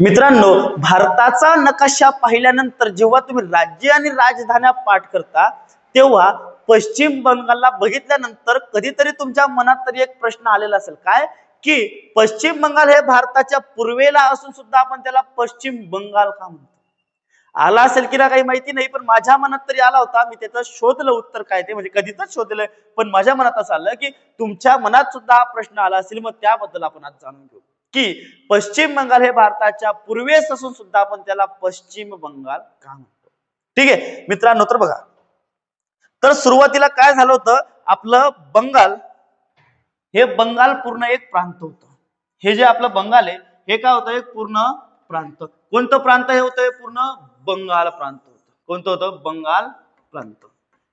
मित्रांनो भारताचा नकाशा पाहिल्यानंतर जेव्हा तुम्ही राज्य आणि राजधान्या पाठ करता तेव्हा पश्चिम बंगालला बघितल्यानंतर कधीतरी तुमच्या मनात तरी एक प्रश्न आलेला असेल. काय? की पश्चिम बंगाल हे भारताच्या पूर्वेला असून सुद्धा आपण त्याला पश्चिम बंगाल का म्हणतो? आला असेल की ना काही माहिती नाही पण माझ्या मनात तरी आला होता. मी त्याचं शोधलं उत्तर काय ते म्हणजे कधीच शोधलं पण माझ्या मनात असं आलं की तुमच्या मनात सुद्धा हा प्रश्न आला असेल मग त्याबद्दल आपण आज जाणून घेऊ. की पश्चिम बंगाल हे भारताच्या पूर्वेस असून सुद्धा आपण त्याला पश्चिम बंगाल का म्हणतो? ठीक आहे? मित्रांनो तर बघा. तर सुरुवातीला काय झालं होतं? आपलं बंगाल हे बंगाल पूर्ण एक प्रांत होतं. हे जे आपलं बंगाल आहे हे काय होतं? एक पूर्ण प्रांत. कोणतं प्रांत हे होतं? पूर्ण बंगाल प्रांत होतं. कोणतं होतं? बंगाल प्रांत.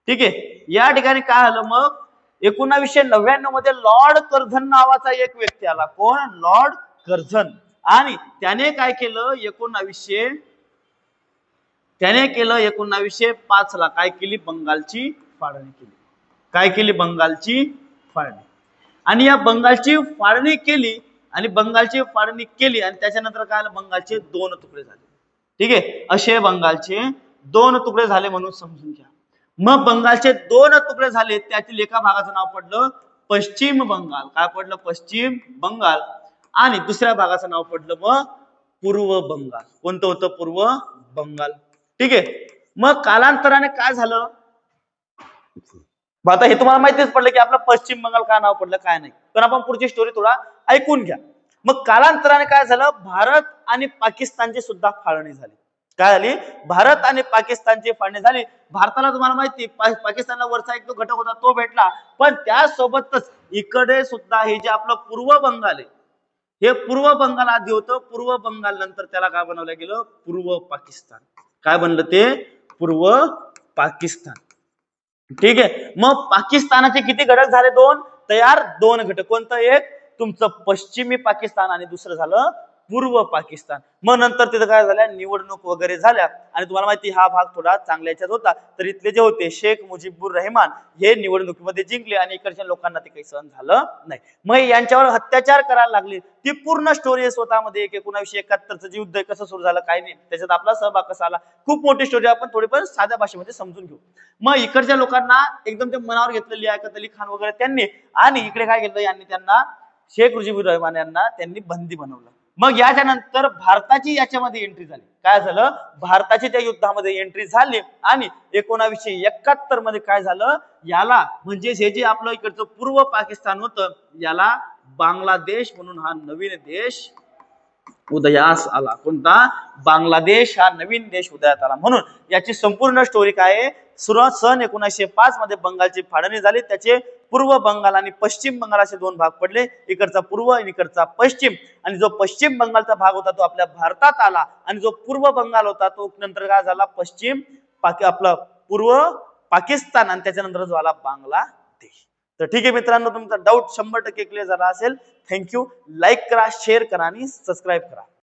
ठीक आहे? या ठिकाणी काय झालं मग? एकोणावीसशे नव्याण्णवमध्ये लॉर्ड कर्धन नावाचा एक व्यक्ती आला. कोण? लॉर्ड कर्जन आणि त्याने काय केलं? एकोणावीसशे त्याने केलं एकोणावीसशे पाच ला काय केली? बंगालची फाळणी केली. काय केली? बंगालची फाळणी. आणि या बंगालची फाळणी केली आणि बंगालची फाळणी केली आणि त्याच्यानंतर काय आलं? बंगालचे दोन तुकडे झाले. ठीक आहे? असे बंगालचे दोन तुकडे झाले म्हणून समजून घ्या. मग बंगालचे दोन तुकडे झाले. त्यातील एका भागाचं नाव पडलं पश्चिम बंगाल. काय पडलं? पश्चिम बंगाल. आणि दुसऱ्या भागाचं नाव पडलं मग पूर्व बंगाल. कोणतं होतं? पूर्व बंगाल. ठीक आहे? मग कालांतराने काय झालं? आता हे तुम्हाला माहितीच पडलं की आपलं पश्चिम बंगाल काय नाव पडलं काय नाही. पण आपण पुढची स्टोरी थोडा ऐकून घ्या. मग कालांतराने काय झालं? भारत आणि पाकिस्तानची सुद्धा फाळणी झाली. काय झाली? भारत आणि पाकिस्तानची फाळणी झाली. भारताला तुम्हाला माहिती पा- पाकिस्तानला वरचा एक जो घटक होता तो भेटला. पण त्यासोबतच इकडे सुद्धा हे जे आपलं पूर्व बंगाल आहे हे पूर्व बंगाल आधी होतं. पूर्व बंगाल नंतर त्याला काय बनवलं गेलं? पूर्व पाकिस्तान. काय बनलं ते? पूर्व पाकिस्तान. ठीक आहे. मग पाकिस्तानाचे किती घटक झाले दोन? तयार दोन घटक. कोणतं एक? तुमचं पश्चिमी पाकिस्तान आणि दुसरं झालं पूर्व पाकिस्तान. मग नंतर तिथं काय झाल्या निवडणूक वगैरे झाल्या. आणि तुम्हाला माहिती हा भाग थोडा चांगल्या याच्यात होता. तर इथले जे होते शेख मुजीबुर रहमान हे निवडणुकीमध्ये जिंकले आणि इकडच्या लोकांना ते काही सहन झालं नाही. मग यांच्यावर अत्याचार करायला लागले. ती पूर्ण स्टोरी आहे स्वतःमध्ये एक एकोणावीसशे एकाहत्तरचं जे युद्ध कसं सुरू झालं काय नाही. त्याच्यात आपला सहभाग कसा आला? खूप मोठी स्टोरी आपण थोडीफार साध्या भाषेमध्ये समजून घेऊ. मग इकडच्या लोकांना एकदम ते मनावर घेतलेली आहे अली खान वगैरे त्यांनी. आणि इकडे काय केलं यांनी त्यांना शेख मुजीबुर रहमान यांना त्यांनी बंदी बनवलं. मग याच्यानंतर भारताची याच्यामध्ये एंट्री झाली. काय झालं? भारताची त्या युद्धामध्ये एंट्री झाली आणि एकोणावीसशे एकाहत्तरमध्ये काय झालं? याला म्हणजे हे जे आपलं इकडचं पूर्व पाकिस्तान होतं याला बांगलादेश म्हणून हा नवीन देश उदयास आला. कोणता? बांगलादेश हा नवीन देश उदयात आला. म्हणून याची संपूर्ण स्टोरी काय आहे? सुरुवात सन एकोणीसशे पाच मध्ये बंगालची फाळणी झाली. त्याचे पूर्व बंगाल आणि पश्चिम बंगाल असे दोन भाग पडले. इकडचा पूर्व आणि इकडचा पश्चिम. आणि जो पश्चिम बंगालचा भाग होता तो आपल्या भारतात आला. आणि जो पूर्व बंगाल होता तो नंतर काय झाला? पश्चिम पाकि आपला पूर्व पाकिस्तान आणि त्याच्यानंतर जो आला बांगलादेश. तर ठीक आहे मित्रांनो तुमचा डाऊट शंभर टक्के क्लिअर झाला असेल. थँक्यू लाईक करा शेअर करा आणि सबस्क्राईब करा.